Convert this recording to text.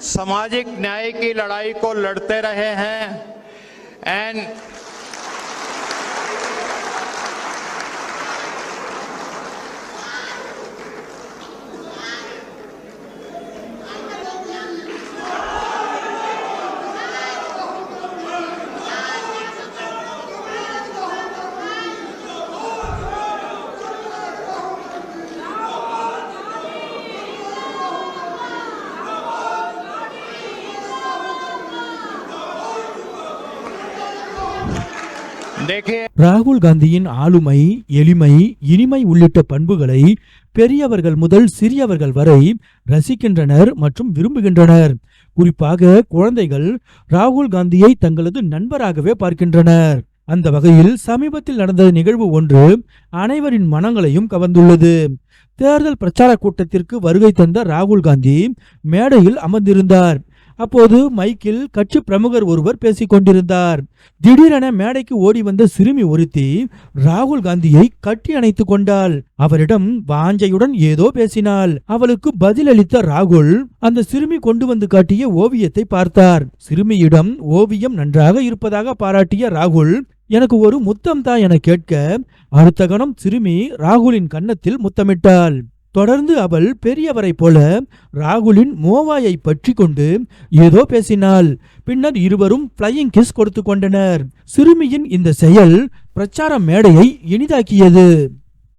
सामाजिक न्याय की लड़ाई को लड़ते रहे हैं। एंड ராகுல் காந்தியின் ஆளுமை எளிமை இனிமை உள்ளிட்ட பண்புகளை பெரியவர்கள் முதல் சிறியவர்கள் வரை ரசிக்கின்றனர் மற்றும் விரும்புகின்றனர். குறிப்பாக குழந்தைகள் ராகுல் காந்தியை தங்களது நண்பராகவே பார்க்கின்றனர். அந்த வகையில் சமீபத்தில் நடந்த நிகழ்வு ஒன்று அனைவரின் மனங்களையும் கவர்ந்துள்ளது. தேர்தல் பிரச்சார கூட்டத்திற்கு வருகை தந்த ராகுல் காந்தி மேடையில் அமர்ந்திருந்தார். அப்போது மைக்கில் கட்சி பிரமுகர் ஒருவர் பேசிக் கொண்டிருந்தார். திடீரென மேடைக்கு ஓடி வந்த சிறுமி ஒருத்தி ராகுல் காந்தியை கட்டி அணைத்துக் கொண்டாள். அவரிடம் வாஞ்சையுடன் ஏதோ பேசினாள். அவளுக்கு பதிலளித்த ராகுல் அந்த சிறுமி கொண்டு வந்து காட்டிய ஓவியத்தை பார்த்தார். சிறுமியிடம் ஓவியம் நன்றாக இருப்பதாக பாராட்டிய ராகுல் எனக்கு ஒரு முத்தம் தான் என கேட்க அடுத்த கணம் சிறுமி ராகுலின் கன்னத்தில் முத்தமிட்டாள். தொடர்ந்து அவள் பெரியவரைப் போல ராகுலின் மோவாயை பற்றி கொண்டு ஏதோ பேசினாள். பின்னர் இருவரும் ஃப்ளையிங் கிஸ் கொடுத்து கொண்டனர். சிறுமியின் இந்த செயல் பிரச்சார மேடையை இனிதாக்கியது.